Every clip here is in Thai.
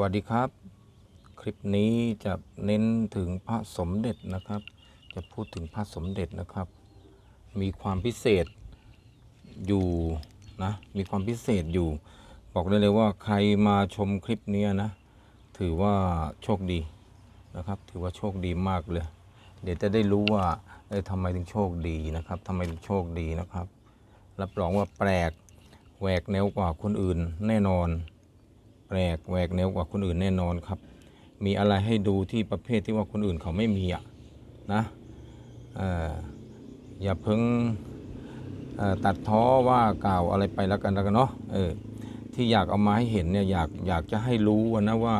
วัสดีครับ คลิปนี้จะเน้นถึงพระสมเด็จนะครับ จะพูดถึงพระสมเด็จนะครับ มีความพิเศษอยู่นะมีความพิเศษอยู่ บอกได้เลยว่าใครมาชมคลิปนี้นะ ถือว่าโชคดีนะครับ ถือว่าโชคดีมากเลย เดี๋ยวจะได้รู้ว่าเอ้ทำไมถึงโชคดีนะครับทำไมถึงโชคดีนะครับ รับรองว่าแปลกแหวกแนวกว่าคนอื่นแน่นอน ปลกแหวกแนวกว่าคนอื่นแน่นอนครับ มีอะไรให้ดูที่ประเภทที่ว่าคนอื่นเขาไม่มีอะนะออย่าเพิ่งตัดท้อว่ากล่าวอะไรไปแล้วกันแล้วกันเนาะเออที่อยากเอามาให้เห็นเนี่ยอยากอยากจะให้รู้นะว่า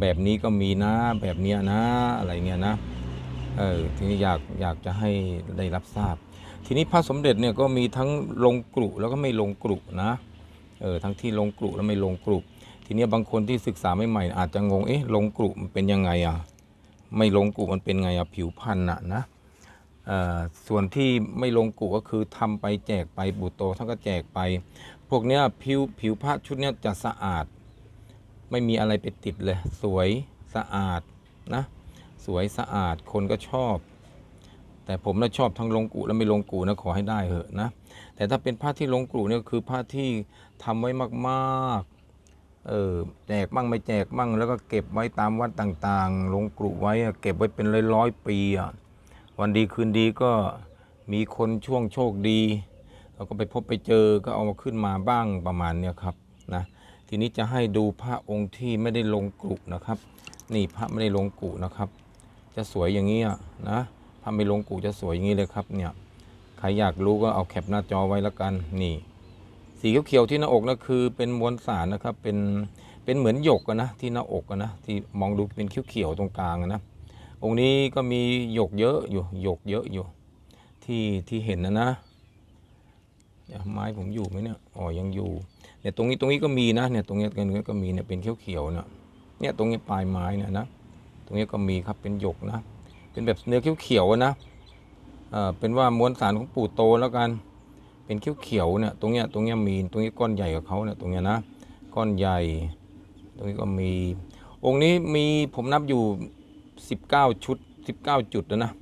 แบบนี้ก็มีนะแบบเนี้ยนะอะไรเงี้ยนะเออทีนี้อยากอยากจะให้ได้รับทราบ ทีนี้พระสมเด็จเนี่ยก็มีทั้งลงกรุแล้วก็ไม่ลงกรุนะเออทั้งที่ลงกรุและไม่ลงกรุ ทีนี้บางคนที่ศึกษาใหม่ๆอาจจะงงเอ๊ะลงกรุมันเป็นยังไงอะไม่ลงกรุมันเป็นไงอะผิวพันธุ์อะนะส่วนที่ไม่ลงกรุก็คือทำไปแจกไปบุตโตท่านก็แจกไป พวกเนี้ยผิวผิวพระชุดเนี้ยจะสะอาด ไม่มีอะไรไปติดเลย สวยสะอาดนะสวยสะอาดคนก็ชอบ แต่ผมน่ะชอบทั้งลงกุและไม่ลงกุนะขอให้ได้เหอะนะแต่ถ้าเป็นผ้าที่ลงกุเนี่ยคือผ้าที่ทำไว้มากๆ เออแจกบ้างไม่แจกบ้างแล้วก็เก็บไว้ตามวัดต่างๆ ลงกรุไว้เก็บไว้เป็นร้อยๆปีอะวันดีคืนดีก็มีคนช่วงโชคดีเราก็ไปพบไปเจอก็เอามาขึ้นมาบ้างประมาณเนี้ยครับนะทีนี้จะให้ดูพระองค์ที่ไม่ได้ลงกรุนะครับ นี่พระไม่ได้ลงกรุนะครับ จะสวยอย่างนี้นะพระไม่ลงกรุจะสวยอย่างนี้เลยครับเนี่ยใครอยากรู้ก็เอาแคปหน้าจอไว้แล้วกันนี่ สีเขียวๆที่หน้าอกนะคือเป็นมวลสารนะครับ เป็นเป็นเหมือนหยกอะนะที่หน้าอกอะนะที่มองดูเป็นเขียวๆตรงกลางนะองค์นี้ก็มีหยกเยอะอยู่หยกเยอะอยู่ ที่ที่เห็นนะนะไม้ผมอยู่ไหมเนี่ยอ๋อยังอยู่เนี่ยตรงนี้ตรงนี้ก็มีนะเนี่ยตรงนี้ตรงนี้ก็มีเนี่ยเป็นเขียวๆเนี่ยเนี่ยตรงนี้ปลายไม้เนี่ยนะตรงนี้ก็มีครับเป็นหยกนะ เป็นแบบเนื้อเขียวๆนะเอ่อเป็นว่ามวลสารของปู่โตแล้วกัน เป็นเขียวๆเนี่ยตรงเนี้ยตรงเนี้ยมีตรงนี้ก้อนใหญ่กว่าเขาเนี่ยตรงเนี้ยนะก้อนใหญ่ ตรงนี้ก็มี องค์นี้มีผมนับอยู่ 19 ชุด 19 จุดแล้วนะ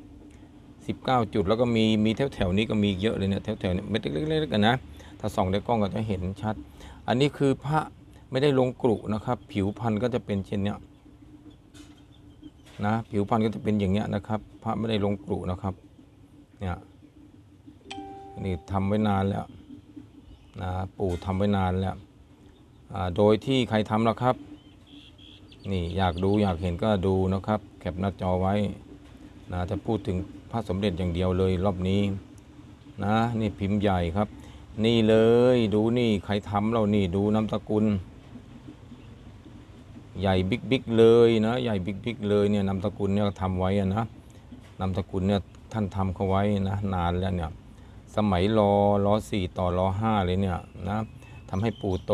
19 จุดแล้วก็มีมีแถวแถวๆนี้ก็มีเยอะเลยเนี่ยแถวแถวๆนี้เม็ดเล็กๆกันนะถ้าส่องในกล้องก็จะเห็นชัด อันนี้คือพระไม่ได้ลงกรุนะครับ ผิวพันธุ์ก็จะเป็นเช่นเนี้ยนะผิวพันธุ์ก็จะเป็นอย่างเงี้ยนะครับ พระไม่ได้ลงกรุนะครับเนี่ย นี่ทำไว้นานแล้วนะปู่ทำไว้นานแล้วโดยที่ใครทำแล้วครับ นี่อยากดูอยากเห็นก็ดูนะครับ แคปหน้าจอไว้นะจะพูดถึงพระสมเด็จอย่างเดียวเลยรอบนี้นะนี่พิมพ์ใหญ่ครับ นี่เลยดูนี่ใครทำเรานี่ดูนามสกุล ใหญ่บิ๊กบิ๊กเลยนะใหญ่บิ๊กบิ๊กเลยเนี่ยนามสกุลเนี่ยทำไว้อะนะนามสกุลเนี่ยท่านทำเขาไว้นะนานแล้วเนี่ย สมัยรอรอสี่ต่อรอห้าเลยเนี่ยนะทำให้ปู่โต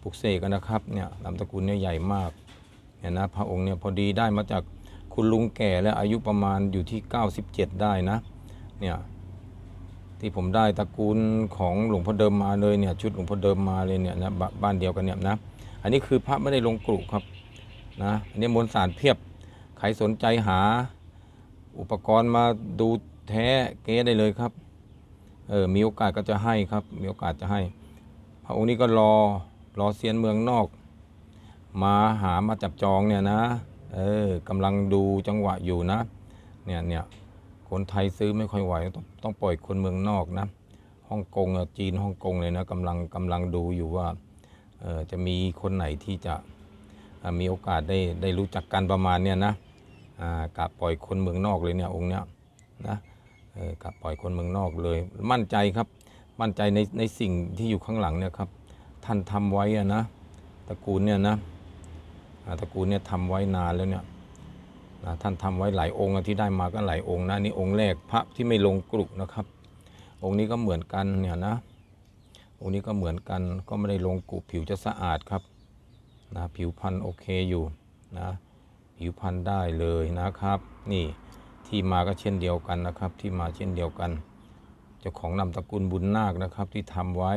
ปลุกเสกนะครับเนี่ยนามสกุลเนี่ยใหญ่มากเนี่ยนะพระองค์เนี่ยพอดีได้มาจากคุณลุงแก่แล้วอายุประมาณอยู่ที่ 97 ได้นะเนี่ยที่ผมได้ตระกูลของหลวงพ่อเดิมมาเลยเนี่ยชุดหลวงพ่อเดิมมาเลยเนี่ยนะบบ้านเดียวกันเนี่ยนะอันนี้คือพระไม่ได้ลงกรุครับนะอันนี้มวลสารเพียบใครสนใจหาอุปกรณ์มาดูแท้เก๊ได้เลยครับ เออมีโอกาสก็จะให้ครับ มีโอกาสจะให้ พระองค์นี้ก็รอรอเซียนเมืองนอก มาหามาจับจองเนี่ยนะเออกำลังดูจังหวะอยู่นะเนี่ยเนี่ยคนไทยซื้อไม่ค่อยไหวต้องต้องปล่อยคนเมืองนอกนะฮ่องกงจีนฮ่องกงเลยนะกำลังกำลังดูอยู่ว่าเออจะมีคนไหนที่จะอ่ามีโอกาสได้ได้รู้จักกันประมาณเนี่ยนะอ่ากะปล่อยคนเมืองนอกเลยเนี่ยองค์เนี้ยนะ เออกะปล่อยคนเมืองนอกเลย มั่นใจครับ มั่นใจในในสิ่งที่อยู่ข้างหลังเนี่ยครับ ท่านทำไว้อะนะตระกูลเนี่ยนะตระกูลเนี่ยทำไว้นานแล้วเนี่ยนะท่านทำไว้หลายองค์ที่ได้มาก็หลายองค์นะนี่องค์แรกพระที่ไม่ลงกรุนะครับ องค์นี้ก็เหมือนกันเนี่ยนะ องค์นี้ก็เหมือนกันก็ไม่ได้ลงกรุผิวจะสะอาดครับนะผิวพรรณโอเคอยู่นะผิวพรรณได้เลยนะครับ นี่ ที่มาก็เช่นเดียวกันนะครับ ที่มาเช่นเดียวกัน เจ้าของนามตระกูลบุญนาคนะครับที่ทำไว้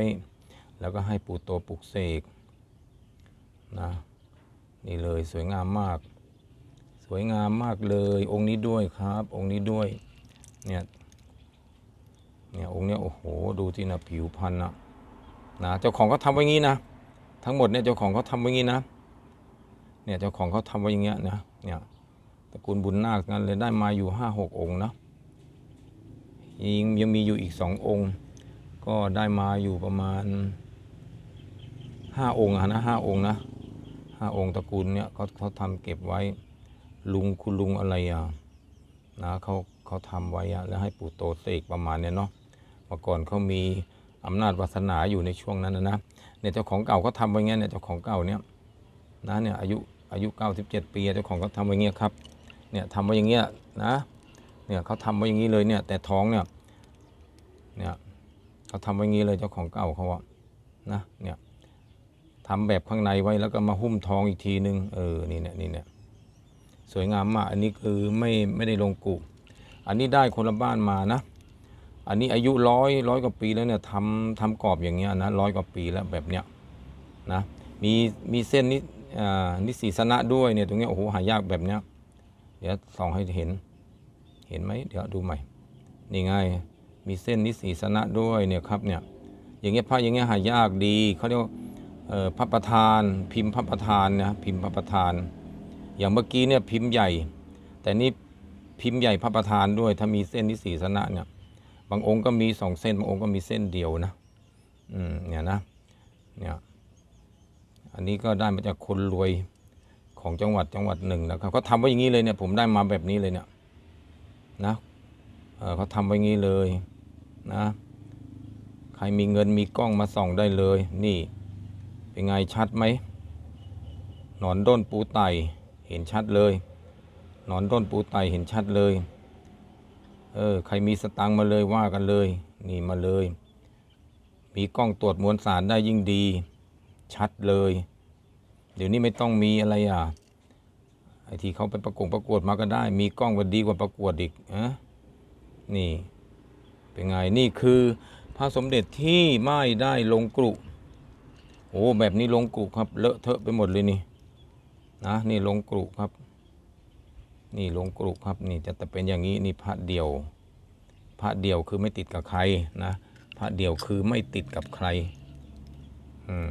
แล้วก็ให้ปู่โตปลุกเสกนะนี่เลยสวยงามมาก สวยงามมากเลยองค์นี้ด้วยครับ องค์นี้ด้วยเนี่ยเนี่ยองค์เนี้ยโอ้โหดูที่นะผิวพันธุ์นะนะเจ้าของเขาทำไว้งี้นะ ทั้งหมดเนี่ยเจ้าของเขาทำไว้งี้นะเนี่ยเจ้าของเขาทำไว้อย่างเงี้ยนะเนี่ย ตระกูลบุญนาคนั้นเลยได้มาอยู่ห้าหกองค์นะยังยังมีอยู่อีกสององค์ ก็ได้มาอยู่ประมาณห้าองค์อะนะห้าองค์นะห้าองค์ตระกูลเนี่ยเขาเขาทำเก็บไว้ลุงคุณลุงอะไรอะนะเขาเขาทำไว้อะแล้วให้ปู่โตเสกประมาณเนี้ยเนาะเมื่อก่อนเขามีอำนาจวาสนาอยู่ในช่วงนั้นนะนะเนี่ยเจ้าของเก่าเขาทำไว้เงี้ยเนี่ยเจ้าของเก่าเนี่ยนะเนี่ยอายุอายุ 97 ปีเจ้าของเขาทำไว้เงี้ยครับ เนี่ยทำไว้อย่างเงี้ยนะเนี่ยเขาทำไว้อย่างนี้เลยเนี่ย แต่ท้องเนี่ยเนี่ยเขาทำไว้อย่างนี้เลยเจ้าของเก่าเขาอะนะเนี่ยทำแบบข้างในไว้แล้วก็มาหุ้มท้องอีกทีนึงเออนี่เนี่ยนี่เนี่ยสวยงามมากอันนี้คือไม่ไม่ได้ลงกุอันนี้ได้คนละบ้านมานะ อันนี้อายุร้อยร้อยกว่าปีแล้วเนี่ยทำทำกรอบอย่างเงี้ยนะร้อยกว่าปีแล้วแบบเนี้ยนะมีมีเส้นนิอ่านิสีสนะด้วยเนี่ยตรงเนี้ยโอ้โหหายากแบบเนี้ย เดี๋ยวส่องให้เห็น เห็นไหมเดี๋ยวดูใหม่ นี่ไง มีเส้นนิสีสนะด้วยเนี่ยครับเนี่ย อย่างเงี้ยพระอย่างเงี้ยหายากดี เขาเรียกว่าพระประธาน พิมพ์พระประธานนะพิมพ์พระประธาน อย่างเมื่อกี้เนี่ยพิมพ์ใหญ่ แต่นี่พิมพ์ใหญ่พระประธานด้วย ถ้ามีเส้นที่สีสนะเนี่ย บางองค์ก็มีสองเส้น บางองค์ก็มีเส้นเดียวนะ อืมเนี่ยนะ เนี่ย อันนี้ก็ได้มาจากคนรวย ของจังหวัดจังหวัดหนึ่งนะครับเขาทำไว้อย่างนี้เลยเนี่ยผมได้มาแบบนี้เลยเนี่ยนะเเขาทำไว้อย่างนี้เลยนะใครมีเงินมีกล้องมาส่องได้เลย นี่เป็นไงชัดไหมหนอนด้นปูไตเห็นชัดเลยหนอนด้นปูไตเห็นชัดเลยเออใครมีสตังค์มาเลยว่ากันเลย นี่มาเลย มีกล้องตรวจมวลสารได้ยิ่งดี ชัดเลย เดี๋ยวนี้ไม่ต้องมีอะไรอะไอที่เขาไปประกงประกวดมาก็ได้ มีกล้องก็ดีกว่าประกวดอีกอะนี่ เป็นไงนี่คือพระสมเด็จที่ไม่ได้ลงกรุโอ้แบบนี้ลงกรุครับเลอะเทอะไปหมดเลยนี่นะนี่ลงกรุครับ นี่ลงกรุครับนี่จะแต่เป็นอย่างนี้นี่พระเดียว พระเดียวคือไม่ติดกับใครนะพระเดียวคือไม่ติดกับใครอืม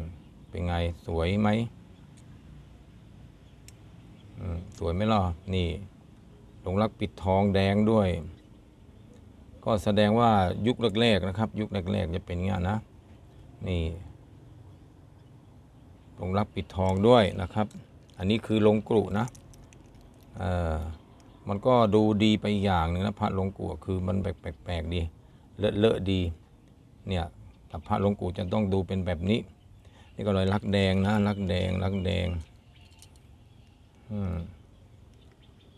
เป็นไงสวยไหม สวยไหมล่ะ นี่ หลงรักปิดทองแดงด้วย ก็แสดงว่ายุคแรกๆนะครับ ยุคแรกๆจะเป็นอย่างนี้นะ นี่หลงรักปิดทองด้วยนะครับ อันนี้คือลงกรุนะเออมันก็ดูดีไปอย่างหนึ่งนะพระลงกรุคือมันแปลกๆดี เลอะๆดี เนี่ยแต่พระลงกรุจะต้องดูเป็นแบบนี้ นี่ก็เลยรักแดงนะรักแดงรักแดง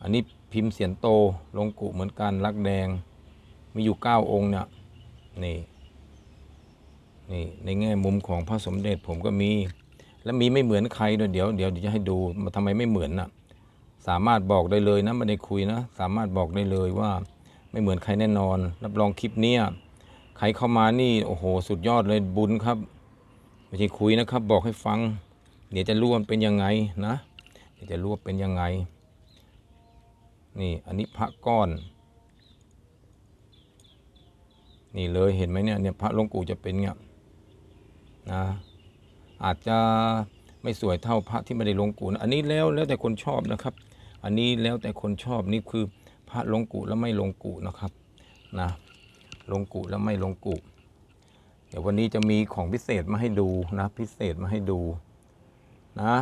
อันนี้พิมพ์เสียนโตลงกุเหมือนกันรักแดง มีอยู่เก้าองค์เนี่ยนี่นี่ในแง่มุมของพระสมเด็จผมก็มี และมีไม่เหมือนใครด้วยเดี๋ยวเดี๋ยวจะให้ดูมาทำไมไม่เหมือนน่ะ สามารถบอกได้เลยนะไม่ได้คุยนะ สามารถบอกได้เลยว่าไม่เหมือนใครแน่นอน รับรองคลิปเนี้ยใครเข้ามานี่โอ้โห สุดยอดเลยบุญครับไม่ใช่คุยนะครับ บอกให้ฟัง เดี๋ยวจะรู้ว่ามันเป็นยังไงนะ จะรู้ว่าเป็นยังไง นี่อันนี้พระก้อน นี่เลยเห็นไหมเนี่ยเนี่ยพระหลวงปู่จะเป็นเนี่ยนะอาจจะไม่สวยเท่าพระที่ไม่ได้ลงกุนะอันนี้แล้วแล้วแต่คนชอบนะครับ อันนี้แล้วแต่คนชอบนี่คือพระลงกุแล้วไม่ลงกุนะครับนะลงกุแล้วไม่ลงกุเดี๋ยววันนี้จะมีของพิเศษมาให้ดูนะ พิเศษมาให้ดูนะ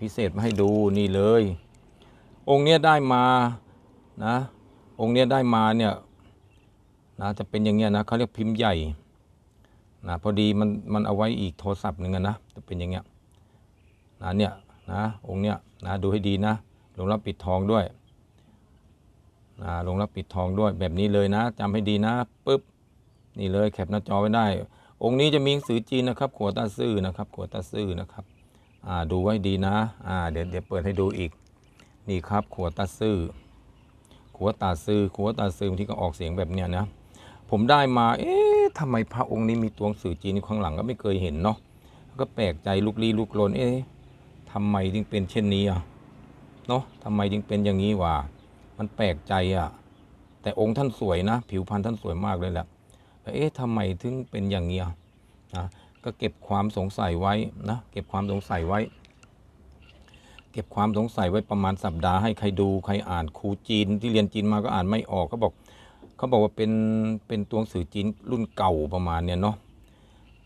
พิเศษมาให้ดูนี่เลย องค์เนี้ยได้มานะ องค์เนี้ยได้มาเนี่ยนะจะเป็นอย่างเงี้ยนะเขาเรียกพิมพ์ใหญ่นะพอดีมันมันเอาไว้อีกโทรศัพท์หนึ่งนะจะเป็นอย่างเงี้ยนะเนี่ยนะองค์เนี้ยนะดูให้ดีนะหลวงรับปิดทองด้วยนะลวงรับปิดทองด้วยแบบนี้เลยนะจำให้ดีนะปุ๊บนี่เลยแคปหน้าจอไว้ได้ องค์นี้จะมีหนังสือจีนนะครับขัวตาซื่อนะครับขัวตาซื่อนะครับ ดูไว้ดีนะอ่าเดี๋ยวเดี๋ยวเปิดให้ดูอีก นี่ครับขัวตาซื่อขัวตาซื่อขัวตาซื่อบางที่ก็ออกเสียงแบบเนี้ยนะผมได้มาเอ๊ะทำไมพระองค์นี้มีตัวหนังสือจีนข้างหลังก็ไม่เคยเห็นเนาะก็แปลกใจลุกลี้ลุกลนเอ๊ะทำไมจึงเป็นเช่นนี้อะเนาะทำไมจึงเป็นอย่างนี้วะมันแปลกใจอะแต่องค์ท่านสวยนะ ผิวพรรณท่านสวยมากเลยแหละเอ๊ะทำไมถึงเป็นอย่างนี้อะนะ ก็เก็บความสงสัยไว้นะเก็บความสงสัยไว้ เก็บความสงสัยไว้ประมาณสัปดาห์ให้ใครดูใครอ่านครูจีนที่เรียนจีนมาก็อ่านไม่ออกเขาบอกเขาบอกว่าเป็นเป็นตัวหนังสือจีนรุ่นเก่าประมาณเนี้ยเนาะ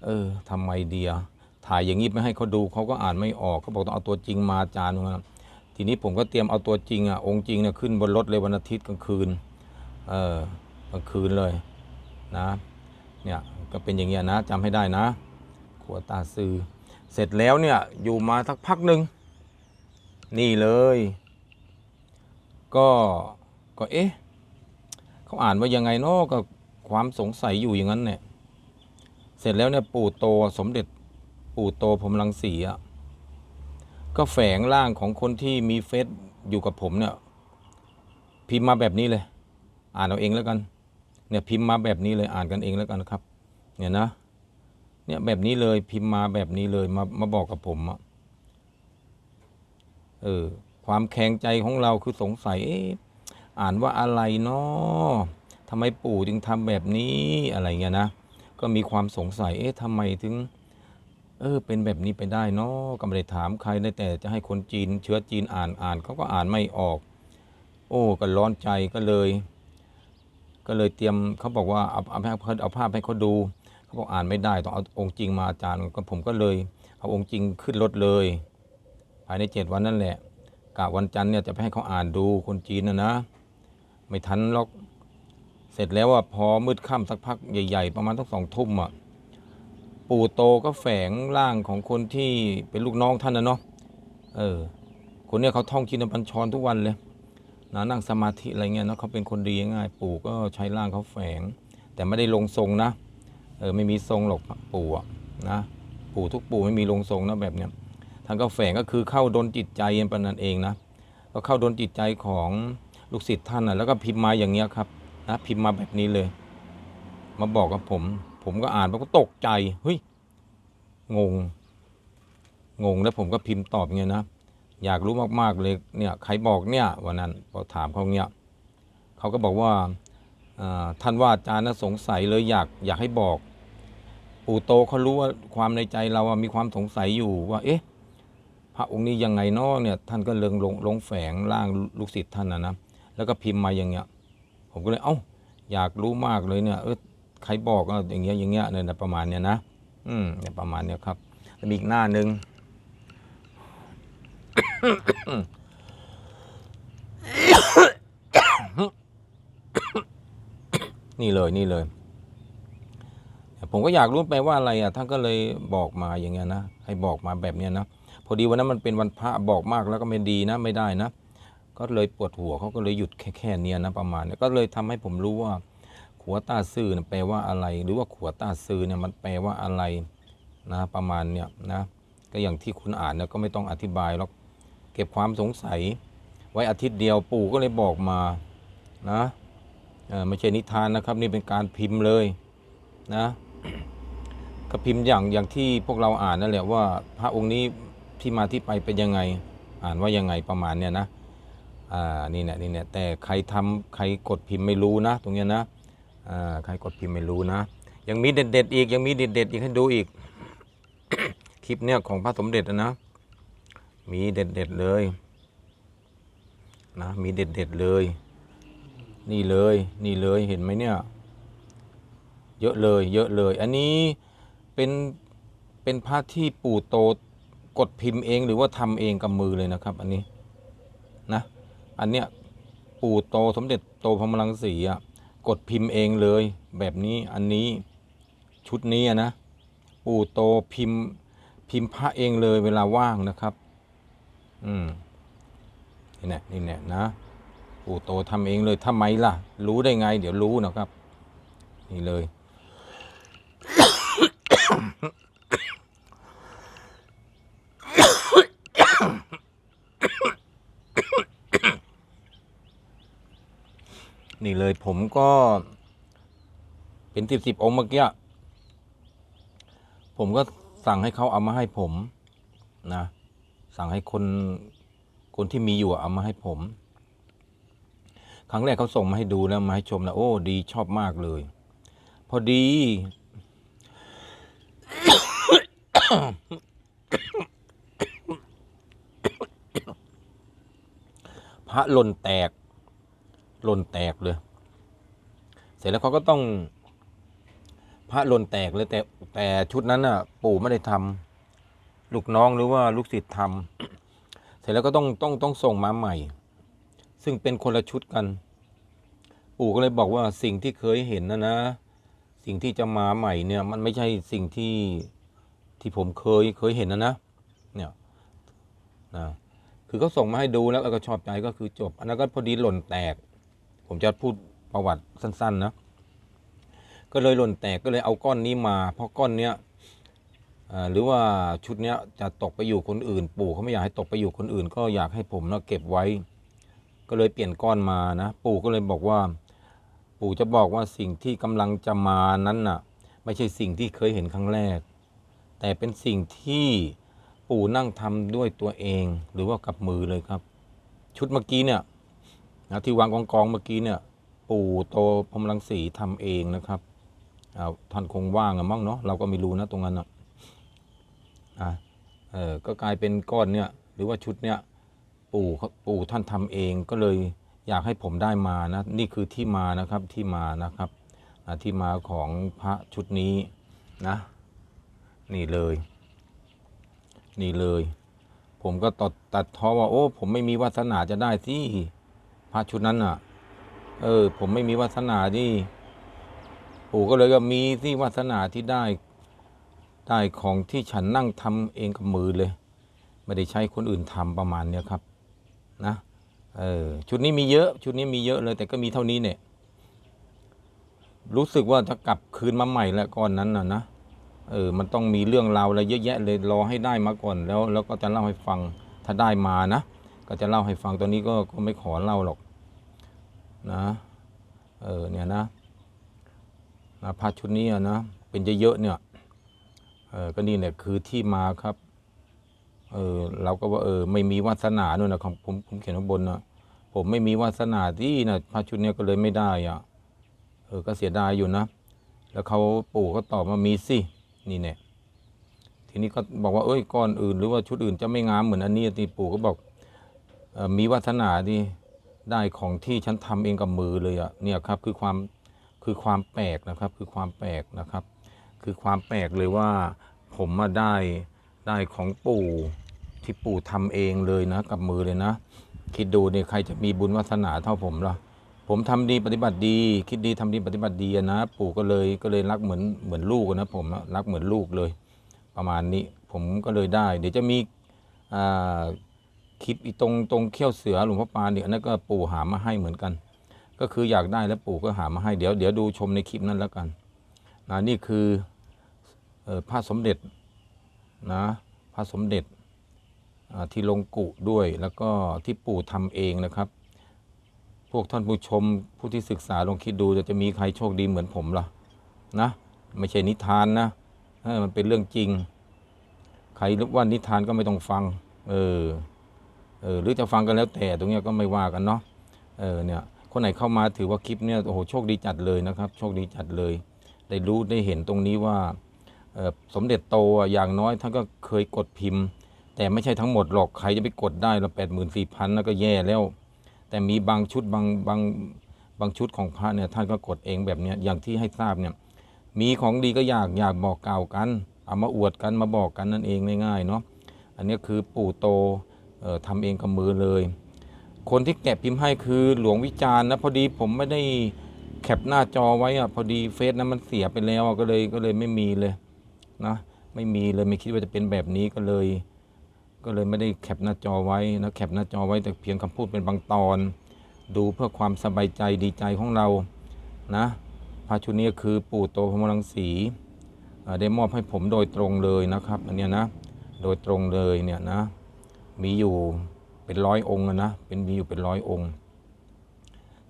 เออทำไมเดียถ่ายอย่างนี้ไม่ให้เขาดูเขาก็อ่านไม่ออกเขาบอกต้องเอาตัวจริงมาอาจารย์ว่าทีนี้ผมก็เตรียมเอาตัวจริงอะองค์จริงเนี่ยขึ้นบนรถเลยวันอาทิตย์กลางคืนเออกลางคืนเลยนะเนี่ยก็เป็นอย่างเงี้ยนะจำให้ได้นะ ขัวตาซือเสร็จแล้วเนี่ยอยู่มาสักพักหนึ่งนี่เลย ก็ก็เอ๊ะเขาอ่านว่ายังไงเนาะก็ความสงสัยอยู่อย่างนั้นเนี่ยเสร็จแล้วเนี่ยปู่โตสมเด็จปู่โตพรหมรังสีอะก็แฝงร่างของคนที่มีเฟซอยู่กับผมเนี่ยพิมพ์มาแบบนี้เลย อ่านเอาเองแล้วกัน เนี่ยพิมพ์มาแบบนี้เลยอ่านกันเองแล้วกันครับ เนี่ยนะ เนี่ยแบบนี้เลยพิมพ์มาแบบนี้เลยมามาบอกกับผมอะเออ ความแข็งใจของเราคือสงสัย เอ๊ะอ่านว่าอะไรเนาะทำไมปู่จึงทำแบบนี้อะไรเงี้ยนะก็มีความสงสัย เอ๊ะทำไมถึง เออ เป็นแบบนี้ไปได้เนาะก็ไม่ได้ถามใครนะแต่จะให้คนจีน เชื้อจีนอ่านอ่านเขาก็อ่านไม่ออก โอ้ก็ร้อนใจก็เลย ก็เลยเตรียมเขาบอกว่าเอาเอาเอาเอาภาพให้เขาดู เขาบอกอ่านไม่ได้ต้องเอาองค์จริงมาอาจารย์ก็ผมก็เลย เอาองค์จริงขึ้นรถเลย ภายในเจ็ดวันนั่นแหละกะวันจันทร์เนี่ยจะไปให้เขาอ่านดูคนจีนนะนะ ไม่ทันหรอกเสร็จแล้วอะพอมืดค่ำสักพักใหญ่ ๆ ประมาณตั้งสองทุ่มอะปู่โตก็แฝงร่างของคนที่เป็นลูกน้องท่านนะเนาะเออ คนเนี้ยเขาท่องชินบัญชรทุกวันเลยนะนั่งสมาธิอะไรเงี้ยเนาะเขาเป็นคนดีง่ายๆปู่ก็ใช้ร่างเขาแฝง แต่ไม่ได้ลงทรงนะ เออไม่มีทรงหรอกปู่อะนะปู่ทุกปู่ไม่มีลงทรงนะแบบเนี้ยท่านก็แฝงก็คือเข้าดนจิตใจเองปานนันเองนะก็เข้าดนจิตใจของลูกศิษย์ท่านนะแล้วก็พิมพ์มาอย่างเงี้ยครับนะพิมพ์มาแบบนี้เลย มาบอกกับผม ผมก็อ่านแล้วก็ตกใจเฮ้ยงง งงแล้วผมก็พิมพ์ตอบเงี้ยนะอยากรู้มากๆเลยเนี่ยใครบอกเนี่ยวันนั้นพอถามเขาเนี่ยเขาก็บอกว่าท่านว่าอาจารย์นะสงสัยเลยอยากอยากให้บอก ปู่โตเขารู้ว่าความในใจเราอะมีความสงสัยอยู่ว่า เอ๊ะ พระองค์นี้ยังไงเนาะเนี่ย ท่านก็เลิงลงลงแฝงร่างลูกศิษย์ท่านนะนะแล้วก็พิมพ์มาอย่างเงี้ย ผมก็เลยเอ้า อยากรู้มากเลยเนี่ยเออใครบอกอะอย่างเงี้ยอย่างเงี้ยเนี่ยนะประมาณเนี้ยนะอืมเนี่ยประมาณเนี้ยครับมีอีกหน้าหนึ่งนี่เลยนี่เลย ผมก็อยากรู้ไปว่าอะไรอะท่านก็เลยบอกมาอย่างเงี้ยนะให้บอกมาแบบเนี้ยนะพอดีวันนั้นมันเป็นวันพระบอกมากแล้วก็ไม่ดีนะไม่ได้นะ ก็เลยปวดหัวเขาก็เลยหยุดแค่แค่เนี้ยนะประมาณเนี้ยก็เลยทำให้ผมรู้ว่า ขัวตาซื่อแปลว่าอะไร หรือว่าขัวตาซื่อเนี่ยมันแปลว่าอะไรนะประมาณเนี้ยนะก็อย่างที่คุณอ่านเนี่ยก็ไม่ต้องอธิบายหรอกเก็บความสงสัย ไว้อาทิตย์เดียวปู่ก็เลยบอกมานะไม่ใช่นิทานนะครับ นี่เป็นการพิมพ์เลยนะ ก็พิมพ์อย่างอย่างที่พวกเราอ่านนั่นแหละว่า พระองค์นี้ที่มาที่ไปเป็นยังไง อ่านว่ายังไงประมาณเนี้ยนะอ่านี่เนี่ยนี่เนี่ยแต่ใครทำใครกดพิมพ์ไม่รู้นะ ตรงเนี้ยนะอ่าใครกดพิมพ์ไม่รู้นะ ยังมีเด็ดๆอีกยังมีเด็ดๆอีกให้ดูอีก คลิปเนี่ยของพระสมเด็จนะนะมีเด็ดๆเลยนะมีเด็ดๆเลย นี่เลยนี่เลยเห็นไหมเนี่ย เยอะเลย เยอะเลย อันนี้เป็นเป็นพระที่ปู่โตกดพิมพ์เองหรือว่าทำเองกับมือเลยนะครับ อันนี้นะอันเนี้ยปู่โตสมเด็จโตพมรังสีอะกดพิมพ์เองเลย แบบนี้อันนี้ชุดนี้ะนะปู่โตพิมพ์พิมพ์พระเองเลยเวลาว่างนะครับ อืมนี่แน่นี่แน่นะปู่โตทำเองเลยทำไมล่ะ รู้ได้ไง เดี๋ยวรู้นะครับ นี่เลย นี่เลยผมก็เป็นสิบสิบองค์เมื่อกี้ผมก็สั่งให้เขาเอามาให้ผมนะ สั่งให้คนคนที่มีอยู่เอามาให้ผม ครั้งแรกเขาส่งมาให้ดูแล้วมาให้ชมนะโอ้ ดีชอบมากเลย พอดี พระหล่นแตก หล่นแตกเลย เสร็จแล้วเขาก็ต้องพระหล่นแตกเลยแต่แต่ชุดนั้นน่ะ ปู่ไม่ได้ทำลูกน้องหรือว่าลูกศิษย์ทำเสร็จแล้วก็ต้องต้องต้องส่งมาใหม่ ซึ่งเป็นคนละชุดกัน ปู่ก็เลยบอกว่าสิ่งที่เคยเห็นนะนะ สิ่งที่จะมาใหม่เนี่ย มันไม่ใช่สิ่งที่ที่ผมเคยเคยเห็นนะนะ เนี่ยนะคือเขาส่งมาให้ดูแล้วเราก็ชอบใจก็คือจบ อันนั้นก็พอดีหล่นแตก ผมจะพูดประวัติสั้นๆนะก็เลยหล่นแตกก็เลยเอาก้อนนี้มา เพราะก้อนเนี้ยหรือว่าชุดเนี้ยจะตกไปอยู่คนอื่น ปู่เขาไม่อยากให้ตกไปอยู่คนอื่น ก็อยากให้ผมเนาะเก็บไว้ ก็เลยเปลี่ยนก้อนมานะ ปู่ก็เลยบอกว่า ปู่จะบอกว่าสิ่งที่กำลังจะมานั้นน่ะ ไม่ใช่สิ่งที่เคยเห็นครั้งแรก แต่เป็นสิ่งที่ปู่นั่งทำด้วยตัวเอง หรือว่ากับมือเลยครับ ชุดเมื่อกี้เนี่ย นะที่วางกองกองเมื่อกี้เนี่ย ปู่โตพรมรังสีทำเองนะครับอ้าท่านคงว่างอะมั้งเนาะเราก็ไม่รู้นะตรงนั้นนะอะเออก็กลายเป็นก้อนเนี่ยหรือว่าชุดเนี่ยปู่เขาปู่ท่านทำเองก็เลยอยากให้ผมได้มานะนี่คือที่มานะครับที่มานะครับที่มาของพระชุดนี้นะ นี่เลย นี่เลย ผมก็ตัดตัดท้อว่าโอ้ ผมไม่มีวาสนาจะได้ที่ พระชุดนั้นอะ เออ ผมไม่มีวาสนาที่ปู่ก็เลยก็มีที่วาสนาที่ได้ได้ของที่ฉันนั่งทำเองกับมือเลย ไม่ได้ใช้คนอื่นทำประมาณเนี้ยครับ นะเออชุดนี้มีเยอะ ชุดนี้มีเยอะเลย แต่ก็มีเท่านี้เนี่ย รู้สึกว่าจะกลับคืนมาใหม่แล้วก้อนนั้นน่ะนะเออ มันต้องมีเรื่องราวอะไรเยอะแยะเลยรอให้ได้มาก่อนแล้ว แล้วก็จะเล่าให้ฟังถ้าได้มานะ ก็จะเล่าให้ฟังตัวนี้ก็ก็ไม่ขอเล่าหรอกนะเออเนี่ยนะนะพระชุดนี้นะเป็นเยอะๆเนี่ยเออก็นี่เนี่ยคือที่มาครับเออเราก็ว่าเออไม่มีวาสนาด้วยนะของผมผมเขียนข้างบนนะผมไม่มีวาสนาที่นะพระชุดเนี้ยก็เลยไม่ได้อะเออก็เสียดายอยู่นะ แล้วเขาปู่ก็ตอบมามีสินี่เนี่ยทีนี้ก็บอกว่าเอ้ยก้อนอื่น หรือว่าชุดอื่นจะไม่งามเหมือนอันนี้ที่ปู่ก็บอก มีวาสนาที่ได้ของที่ฉันทำเองกับมือเลยอะเนี่ยครับคือความคือความแปลกนะครับคือความแปลกนะครับ คือความแปลกเลยว่าผมมาได้ได้ของปู่ที่ปู่ทำเองเลยนะกับมือเลยนะ คิดดูเนี่ยใครจะมีบุญวาสนาเท่าผมล่ะผมทำดีปฏิบัติดี คิดดีทำดีปฏิบัติดีนะ ปู่ก็เลยก็เลยรักเหมือนเหมือนลูกนะผมรักเหมือนลูกเลย ประมาณนี้ผมก็เลยได้ เดี๋ยวจะมีอ่า คลิปอีตรงตรงเขี้ยวเสือหลวงพ่อปานเนี่ยนนั้นก็ปู่หามาให้เหมือนกัน ก็คืออยากได้แล้วปู่ก็หามาให้เดี๋ยวเดี๋ยวดูชมในคลิปนั้นแล้วกันนะนี่คือพระสมเด็จนะพระสมเด็จที่ลงกุด้วยแล้วก็ที่ปู่ทำเองนะครับ พวกท่านผู้ชมผู้ที่ศึกษาลองคิดดูจะจะมีใครโชคดีเหมือนผมล่ะนะไม่ใช่นิทานนะมันเป็นเรื่องจริง ใครนึกว่านิทานก็ไม่ต้องฟัง เออ เออหรือจะฟังกันแล้วแต่ตรงเนี้ยก็ไม่ว่ากันเนาะเออเนี่ยคนไหนเข้ามาถือว่าคลิปเนี่ยโอ้โหโชคดีจัดเลยนะครับโชคดีจัดเลย ได้รู้ได้เห็นตรงนี้ว่าสมเด็จโตอะอย่างน้อยท่านก็เคยกดพิมพ์ แต่ไม่ใช่ทั้งหมดหรอกใครจะไปกดได้ละแปดหมื่นสี่พันก็แย่แล้ว แต่มีบางชุดบางบางบางชุดของพระเนี่ยท่านก็กดเองแบบเนี้ยอย่างที่ให้ทราบเนี่ยมีของดีก็อยากอยากบอกกล่าวกันเอามาอวดกันมาบอกกันนั่นเองง่ายๆเนาะอันนี้คือปู่โต ทำเองกับมือเลย คนที่แกะพิมพ์ให้คือหลวงวิจารณ์นะพอดีผมไม่ได้แคปหน้าจอไว้อะพอดีเฟซนั้นมันเสียไปแล้วก็เลยก็เลยไม่มีเลยนะไม่มีเลยไม่คิดว่าจะเป็นแบบนี้ก็เลย ก็เลยไม่ได้แคปหน้าจอไว้นะแคปหน้าจอไว้แต่เพียงคำพูดเป็นบางตอน ดูเพื่อความสบายใจดีใจของเรานะพระชุดนี้คือปู่โตพรหมรังสีได้มอบให้ผมโดยตรงเลยนะครับอันเนี้ยนะโดยตรงเลยเนี่ยนะ มีอยู่เป็นร้อยองค์อะนะ เป็นมีอยู่เป็นร้อยองค์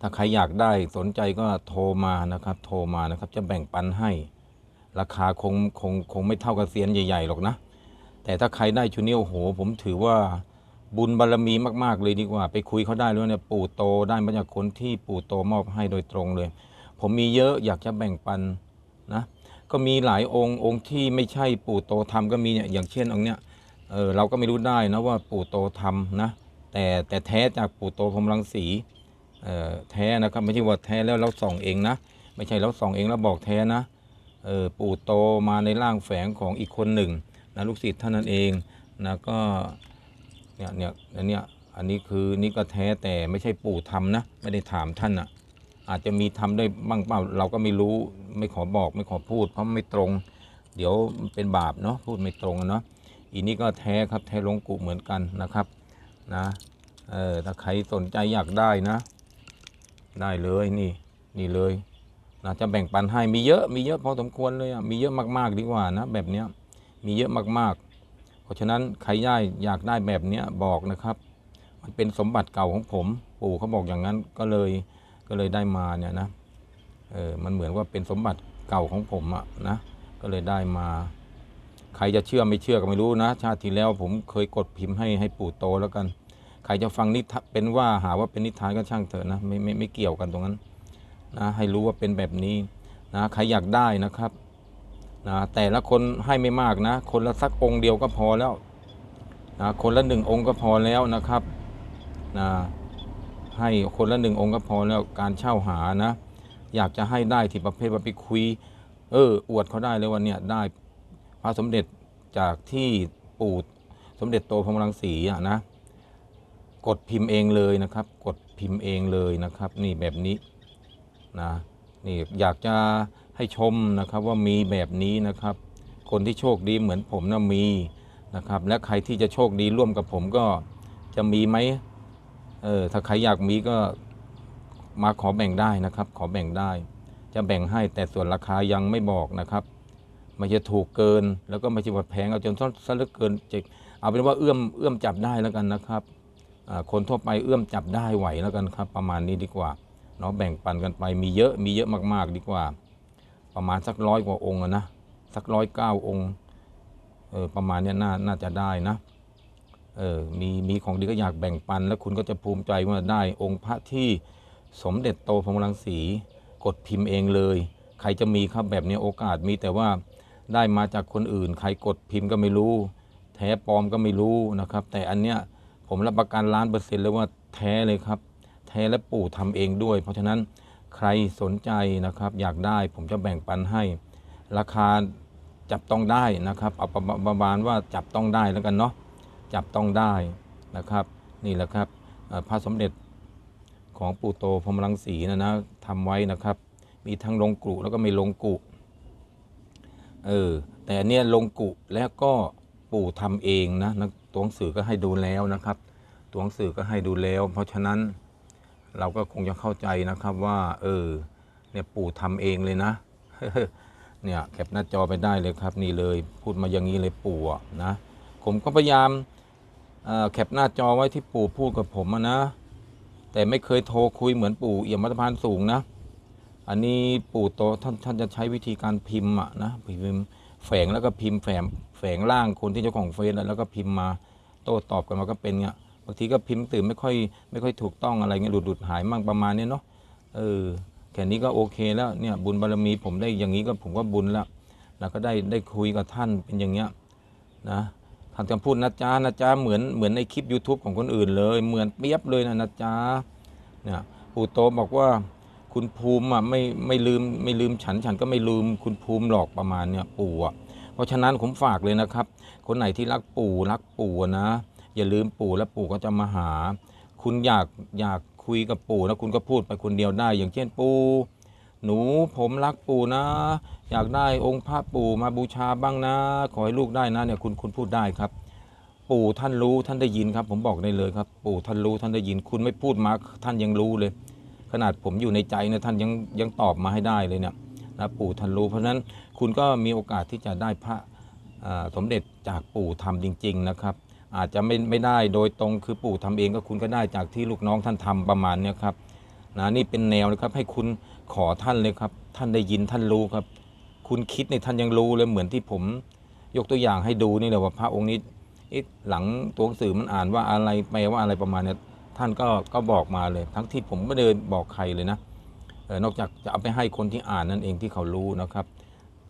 ถ้าใครอยากได้สนใจก็โทรมานะครับ โทรมานะครับ จะแบ่งปันให้ ราคาคงคงคงไม่เท่ากับเซียนใหญ่ ๆ หรอกนะ แต่ถ้าใครได้ชุดนี้โอ้โห ผมถือว่าบุญบารมีมาก ๆ เลยดีกว่า ไปคุยเขาได้เลยว่าเนี่ยปู่โตได้มาจากคนที่ปู่โตมอบให้โดยตรงเลย ผมมีเยอะอยากจะแบ่งปันนะ ก็มีหลายองค์องค์ที่ไม่ใช่ปู่โตทำก็มีเนี่ยอย่างเช่นองค์เนี้ย เออเราก็ไม่รู้ได้นะว่าปู่โตทำนะแต่แต่แท้จากปู่โตพรมรังสีเออแท้นะครับไม่ใช่ว่าแท้แล้วเราส่องเองนะ ไม่ใช่เราส่องเองแล้วบอกแท้นะเออปู่โตมาในร่างแฝงของอีกคนหนึ่งนะลูกศิษย์ท่านนั้นเองนะก็เนี่ยเนี่ยอันเนี้ยอันนี้คือนี่ก็แท้แต่ไม่ใช่ปู่ทำนะไม่ได้ถามท่านอะอาจจะมีทำได้บ้างเปล่าเราก็ไม่รู้ไม่ขอบอกไม่ขอพูด เพราะไม่ตรง เดี๋ยวเป็นบาปเนาะพูดไม่ตรงเนาะ อีนี้ก็แท้ครับแท้หลวงกุเหมือนกันนะครับนะเออถ้าใครสนใจอยากได้นะ ได้เลยนี่นี่เลยนะจะแบ่งปันให้มีเยอะมีเยอะพอสมควรเลยอะมีเยอะมากๆดีกว่านะแบบเนี้ยมีเยอะมากๆ เพราะฉะนั้นใครย่ายอยากได้แบบเนี้ยบอกนะครับ มันเป็นสมบัติเก่าของผมปู่เขาบอกอย่างนั้นก็เลยก็เลยได้มาเนี่ยนะเออมันเหมือนว่าเป็นสมบัติเก่าของผมอะนะก็เลยได้มา ใครจะเชื่อไม่เชื่อก็ไม่รู้นะ ชาติที่แล้วผมเคยกดพิมพ์ให้ให้ปู่โตแล้วกัน ใครจะฟังนิทานเป็นว่าหาว่าเป็นนิทานก็ช่างเถอะนะไม่ไม่ไม่เกี่ยวกันตรงนั้นนะให้รู้ว่าเป็นแบบนี้นะใครอยากได้นะครับนะแต่ละคนให้ไม่มากนะ คนละสักองค์เดียวก็พอแล้วนะคนละหนึ่งองค์ก็พอแล้วนะครับนะให้คนละหนึ่งองค์ก็พอแล้วการเช่าหานะ อยากจะให้ได้ที่ประเภทว่าไปคุย เออ อวดเขาได้เลยว่าเนี่ยได้ ระสมเด็จจากที่ปู่สมเด็จโตพรมรังสีอะนะ กดพิมพ์เองเลยนะครับ กดพิมพ์เองเลยนะครับ นี่แบบนี้นะนี่อยากจะให้ชมนะครับว่ามีแบบนี้นะครับ คนที่โชคดีเหมือนผมนะมีนะครับ และใครที่จะโชคดีร่วมกับผมก็จะมีไหมเออถ้าใครอยากมีก็มาขอแบ่งได้นะครับ ขอแบ่งได้ จะแบ่งให้แต่ส่วนราคายังไม่บอกนะครับ ไม่จะถูกเกิน แล้วก็ไม่ใช่ว่าแพงเอาจนซะเหลือเกินจะเอาเป็นว่าเอื้อมเอื้อมจับได้แล้วกันนะครับคนทั่วไปเอื้อมจับได้ไหวแล้วกันครับ ประมาณนี้ดีกว่าเนาะแบ่งปันกันไปมีเยอะมีเยอะมาก ๆ ดีกว่า ประมาณสักร้อยกว่าองค์นะสักร้อยเก้าองค์เออประมาณนี้น่าน่าจะได้นะเออมีมีของดีก็อยากแบ่งปัน แล้วคุณก็จะภูมิใจว่าได้องค์พระที่สมเด็จโตพรมรังสีกดพิมพ์เองเลย ใครจะมีครับแบบนี้โอกาสมีแต่ว่า ได้มาจากคนอื่น ใครกดพิมพ์ก็ไม่รู้ แท้ปลอมก็ไม่รู้นะครับ แต่อันเนี้ยผมรับประกันล้านเปอร์เซ็นต์เลยว่าแท้เลยครับ แท้และปู่ทำเองด้วย เพราะฉะนั้นใครสนใจนะครับ อยากได้ผมจะแบ่งปันให้ ราคาจับต้องได้นะครับเอาประมาณว่าจับต้องได้แล้วกันเนาะจับต้องได้นะครับ นี่แหละครับพระสมเด็จของปู่โตพรมรังสีนะนะทำไว้นะครับ มีทั้งลงกุแล้วก็ไม่ลงกุ เออ แต่อันเนี้ยลงกุแล้วก็ปู่ทำเองนะนะตัวหนังสือก็ให้ดูแล้วนะครับ ตัวหนังสือก็ให้ดูแล้ว เพราะฉะนั้นเราก็คงจะเข้าใจนะครับว่า เออ เนี่ยปู่ทำเองเลยนะ เนี่ยแคปหน้าจอไปได้เลยครับ นี่เลยพูดมาอย่างนี้เลยปู่นะผมก็พยายามแคปหน้าจอไว้ที่ปู่พูดกับผมนะ แต่ไม่เคยโทรคุยเหมือนปู่เอี่ยมมัตพานสูงนะ อันนี้ปู่โตท่านท่านจะใช้วิธีการพิมพ์อะนะพิมพ์แฝงแล้วก็พิมพ์แฝงแฝงร่างคนที่เจ้าของเฟซแล้วก็พิมพ์มาโต้ตอบกันมาก็เป็นเงี้ยบางทีก็พิมพ์ตื่นไม่ค่อยไม่ค่อยถูกต้องอะไรเงี้ยหลุดหลุดหายมั่งประมาณเนี้ยเนาะเออแค่นี้ก็โอเคแล้วเนี่ยบุญบารมีผมได้อย่างนี้ก็ผมก็บุญแล้วแล้วก็ได้ได้คุยกับท่านเป็นอย่างเงี้ยนะท่านจะพูดนะจ๊ะนะจ๊ะเหมือนเหมือนในคลิป YouTube ของคนอื่นเลย เหมือนเปียบเลยนะนะจ๊ะเนี่ยปู่โตบอกว่า คุณภูมิอะไม่ไม่ลืมไม่ลืมฉันฉันก็ไม่ลืมคุณภูมิหรอกประมาณเนี่ยปู่อะเพราะฉะนั้นผมฝากเลยนะครับ คนไหนที่รักปู่รักปู่นะ อย่าลืมปู่และปู่ก็จะมาหา คุณอยากอยากคุยกับปู่แล้วคุณก็พูดไปคนเดียวได้ อย่างเช่นปู่หนูผมรักปู่นะ อยากได้องค์พระปู่มาบูชาบ้างนะ ขอให้ลูกได้นะเนี่ยคุณคุณพูดได้ครับ ปู่ท่านรู้ท่านได้ยินครับ ผมบอกได้เลยครับ ปู่ท่านรู้ท่านได้ยิน คุณไม่พูดมาท่านยังรู้เลย ขนาดผมอยู่ในใจนี่ยท่านยังยังตอบมาให้ได้เลยเนี่ยนะปู่ท่านรู้เพราะฉะนั้นคุณก็มีโอกาสที่จะได้พระสมเด็จจากปู่ทำจริง ๆ นะครับ อาจจะไม่ไม่ได้โดยตรงคือปู่ทำเองก็คุณก็ได้จากที่ลูกน้องท่านทำประมาณเนี้ยครับนะนี่เป็นแนวนะครับให้คุณขอท่านเลยครับ ท่านได้ยินท่านรู้ครับ คุณคิดในท่านยังรู้เลยเหมือนที่ผมยกตัวอย่างให้ดูนี่แหละว่าพระองค์นี้หลังตัวหนังสือมันอ่านว่าอะไรแปลว่าอะไรประมาณเนี้ย ท่านก็ก็บอกมาเลย ทั้งที่ผมไม่ได้บอกใครเลยนะออนอกจากจะเอาไปให้คนที่อ่านนั่นเองที่เขารู้นะครับ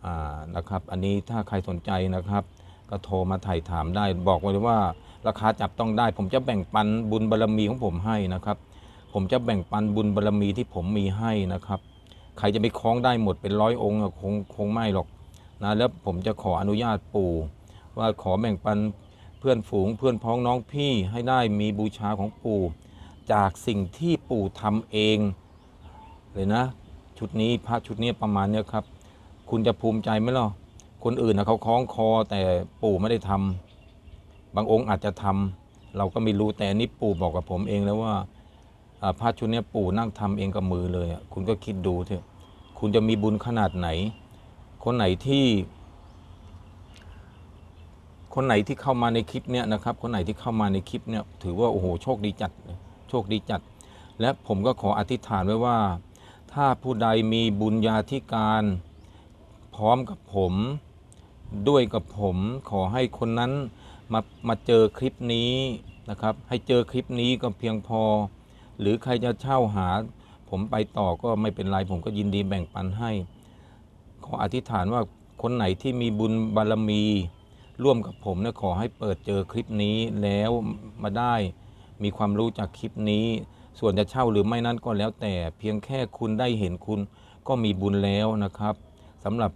อ่านะครับ อันนี้ถ้าใครสนใจนะครับ ก็โทรมาถ่ายถามได้ บอกไว้เลยว่าราคาจับต้องได้ ผมจะแบ่งปันบุญบารรมีของผมให้นะครับ ผมจะแบ่งปันบุญบารรมีที่ผมมีให้นะครับ ใครจะไปคล้องได้หมดเป็นร้อยองค์คงคงไม่หรอกนะแล้วผมจะขออนุญาตปู่ ว่าขอแบ่งปัน เพื่อนฝูงเพื่อนพ้องน้องพี่ให้ได้มีบูชาของปู่ จากสิ่งที่ปู่ทำเองเลยนะ ชุดนี้พระชุดนี้ประมาณเนี้ยครับ คุณจะภูมิใจไหมล่ะคนอื่นนะเขาคล้องคอแต่ปู่ไม่ได้ทำบางองค์อาจจะทำเราก็ไม่รู้แต่นี้ปู่บอกกับผมเองแล้วว่าพระชุดนี้ปู่นั่งทำเองกับมือเลยคุณก็คิดดูเถอะคุณจะมีบุญขนาดไหน คนไหนที่ คนไหนที่เข้ามาในคลิปเนี้ยนะครับ คนไหนที่เข้ามาในคลิปเนี้ยถือว่าโอ้โหโชคดีจัดโชคดีจัด และผมก็ขออธิษฐานไว้ว่า ถ้าผู้ใดมีบุญญาธิการ พร้อมกับผม ด้วยกับผมขอให้คนนั้นมามาเจอคลิปนี้นะครับ ให้เจอคลิปนี้ก็เพียงพอ หรือใครจะเช่าหา ผมไปต่อก็ไม่เป็นไรผมก็ยินดีแบ่งปันให้ ขออธิษฐานว่าคนไหนที่มีบุญบารมี ร่วมกับผมเนี่ยขอให้เปิดเจอคลิปนี้แล้วมาได้มีความรู้จากคลิปนี้ ส่วนจะเช่าหรือไม่นั้นก็แล้วแต่เพียงแค่คุณได้เห็นคุณก็มีบุญแล้วนะครับสำหรับ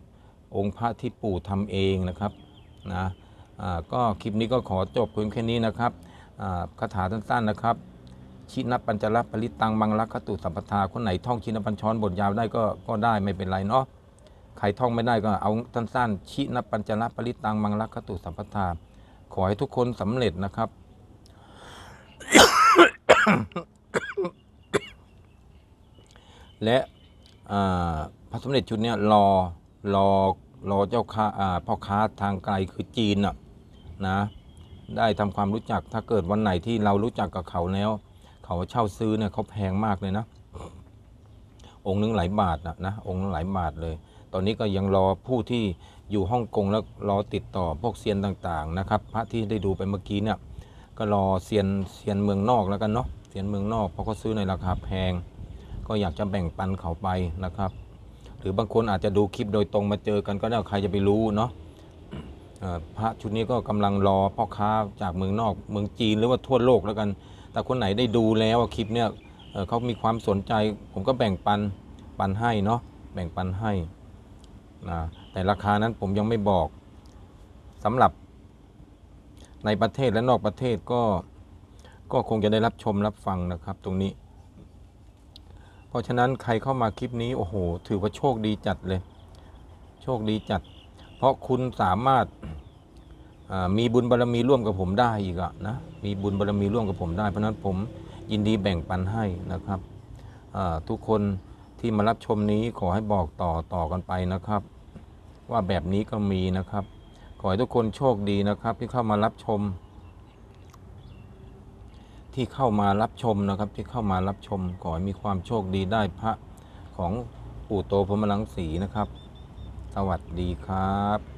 องค์พระที่ปู่ทำเองนะครับนะอ่าก็คลิปนี้ก็ขอจบเพียงแค่นี้นะครับอ่าคาถาสั้นๆนะครับ ชินปัญจลักษณ์ปริตังมังลักขตุสัมปทาคนไหนท่องชินปัญชรบทยาวได้ก็ก็ได้ไม่เป็นไรเนาะ รท่องไม่ได้ก็เอาสั้นๆ ชินปัญจละปริตังมังลักขตุสัมปทา ขอให้ทุกคนสำเร็จนะครับ และพระสมเด็จชุดนี้รอรอรอเจ้าค้าพ่อค้าทางไกลคือจีนน่ะนะได้ทำความรู้จักถ้าเกิดวันไหนที่เรารู้จักกับเขาแล้ว เขาเช่าซื้อเนี่ยเขาแพงมากเลยนะ องค์นึงหลายบาทนะนะองค์นึงหลายบาทเลย ตอนนี้ก็ยังรอผู้ที่อยู่ฮ่องกงแล้วรอติดต่อพวกเซียนต่างๆนะครับ พระที่ได้ดูไปเมื่อกี้เนี่ยก็รอเซียนเซียนเมืองนอกแล้วกันเนาะเซียนเมืองนอกเพราะเขาซื้อในราคาแพง ก็อยากจะแบ่งปันเขาไปนะครับ หรือบางคนอาจจะดูคลิปโดยตรงมาเจอกันก็ได้ใครจะไปรู้เนาะพระชุดนี้ก็กำลังรอพ่อค้าจากเมืองนอก เมืองจีนหรือว่าทั่วโลกแล้วกัน แต่คนไหนได้ดูแล้วคลิปเนี่ยเขามีความสนใจผมก็แบ่งปันปันให้เนาะแบ่งปันให้ นะแต่ราคานั้นผมยังไม่บอกสำหรับในประเทศและนอกประเทศก็ก็คงจะได้รับชมรับฟังนะครับตรงนี้ เพราะฉะนั้นใครเข้ามาคลิปนี้ โอ้โห ถือว่าโชคดีจัดเลย โชคดีจัด เพราะคุณสามารถมีบุญบารรมีร่วมกับผมได้อีกอะนะมีบุญบารรมีร่วมกับผมได้ เพราะนั้นผมยินดีแบ่งปันให้นะครับทุกคนที่มารับชมนี้ขอให้บอกต่อต่อกันไปนะครับ ว่าแบบนี้ก็มีนะครับ ขอให้ทุกคนโชคดีนะครับที่เข้ามารับชม ที่เข้ามารับชมนะครับ ที่เข้ามารับชม ขอให้มีความโชคดีได้พระของปู่โตพรมลังสีนะครับ สวัสดีครับ